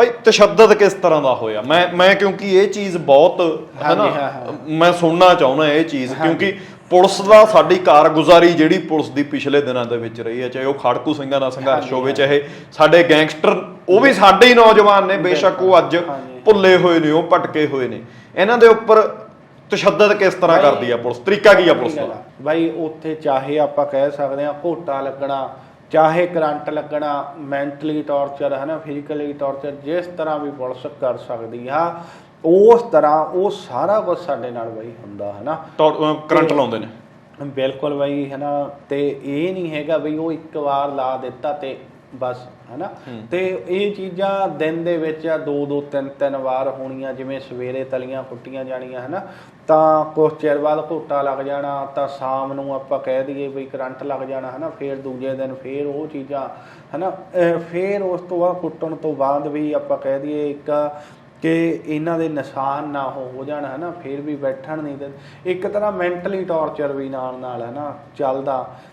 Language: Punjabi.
ਬਈ ਤਸ਼ੱਦਦ ਕਿਸ ਤਰ੍ਹਾਂ ਦਾ ਹੋਇਆ? ਮੈਂ ਮੈਂ ਕਿਉਂਕਿ ਇਹ ਚੀਜ਼ ਬਹੁਤ ਹੈ ਨਾ। ਮੈਂ ਸੁਣਨਾ ਚਾਹੁੰਦਾ ਇਹ ਚੀਜ਼ ਕਿਉਂਕਿ ਪੁਲਿਸ ਦਾ ਸਾਡੀ ਕਾਰਗੁਜ਼ਾਰੀ ਜਿਹੜੀ ਪੁਲਿਸ ਦੀ ਪਿਛਲੇ ਦਿਨਾਂ ਦੇ ਵਿੱਚ ਰਹੀ ਹੈ ਚਾਹੇ ਉਹ ਖੜਕੂ ਸਿੰਘਾਂ ਦਾ ਸੰਘਰਸ਼ ਹੋਵੇ ਚਾਹੇ ਸਾਡੇ ਗੈਂਗਸਟਰ ਉਹ ਵੀ ਸਾਡੇ ਹੀ ਨੌਜਵਾਨ ਨੇ ਬੇਸ਼ੱਕ ਉਹ ਅੱਜ। ਭੁੱਲੇ ਹੋਏ ਨੇ ਉਹ ਭਟਕੇ ਹੋਏ ਨੇ। ਇਹਨਾਂ ਦੇ ਉੱਪਰ ਤਸ਼ੱਦਦ ਕਿਸ ਤਰ੍ਹਾਂ ਕਰਦੀ ਆ ਪੁਲਿਸ? ਤਰੀਕਾ ਕੀ ਆ ਪੁਲਿਸ ਦਾ? ਬਾਈ ਉੱਥੇ ਚਾਹੇ ਆਪਾਂ ਕਹਿ ਸਕਦੇ ਆ ਘੋਟਾ ਲੱਗਣਾ ਚਾਹੇ ਕਰੰਟ ਲੱਗਣਾ ਮੈਂਟਲੀ ਟੌਰਚਰ ਹੈ ਨਾ ਫਿਜ਼ੀਕਲੀ ਟੌਰਚਰ ਜਿਸ ਤਰ੍ਹਾਂ ਵੀ ਪੁਲਿਸ ਕਰ ਸਕਦੀ ਆ ਉਸ ਤਰ੍ਹਾਂ ਉਹ ਸਾਰਾ ਕੁਝ ਸਾਡੇ ਨਾਲ ਬਾਈ ਹੁੰਦਾ ਹੈ ਨਾ ਕਰੰਟ ਲਾਉਂਦੇ ਨੇ। ਬਿਲਕੁਲ ਬਾਈ ਹੈ ਨਾ ਤੇ ਇਹ ਨਹੀਂ ਹੈਗਾ ਬਈ ਉਹ ਇੱਕ ਵਾਰ ਲਾ ਦਿੱਤਾ ਤੇ ਬਸ, ਹੈਨਾ? ਤੇ ਇਹ ਚੀਜ਼ਾਂ ਦਿਨ ਦੇ ਵਿੱਚ ਦੋ ਦੋ, ਤਿੰਨ ਤਿੰਨ ਵਾਰ ਹੋਣੀਆਂ, ਜਿਵੇਂ ਸਵੇਰੇ ਤਲੀਆਂ ਕੁੱਟੀਆਂ ਜਾਣੀਆਂ, ਹੈਨਾ? ਤਾਂ ਕੁਝ ਚਿਰ ਬਾਅਦ ਘੋਟਾ ਲੱਗ ਜਾਣਾ, ਤਾਂ ਸ਼ਾਮ ਨੂੰ ਆਪਾਂ ਕਹਿ ਦਈਏ ਵੀ ਕਰੰਟ ਲੱਗ ਜਾਣਾ, ਹੈਨਾ? ਫੇਰ ਦੂਜੇ ਦਿਨ ਫੇਰ ਉਹ ਚੀਜ਼ਾਂ, ਹੈਨਾ? ਅਹ ਫੇਰ ਉਸ ਤੋਂ ਬਾਅਦ ਕੁੱਟਣ ਤੋਂ ਬਾਅਦ ਵੀ ਆਪਾਂ ਕਹਿ ਦਈਏ ਇੱਕ ਕਿ ਇਹਨਾਂ ਦੇ ਨਿਸ਼ਾਨ ਨਾ ਹੋ ਹੋ ਜਾਣ, ਹਨਾ? ਫਿਰ ਵੀ ਬੈਠਣ ਨਹੀਂ ਦੇ ਇੱਕ ਤਰ੍ਹਾਂ ਮੈਂਟਲੀ ਟੌਰਚਰ ਵੀ ਨਾਲ ਨਾਲ ਹਨਾ? ਚੱਲਦਾ।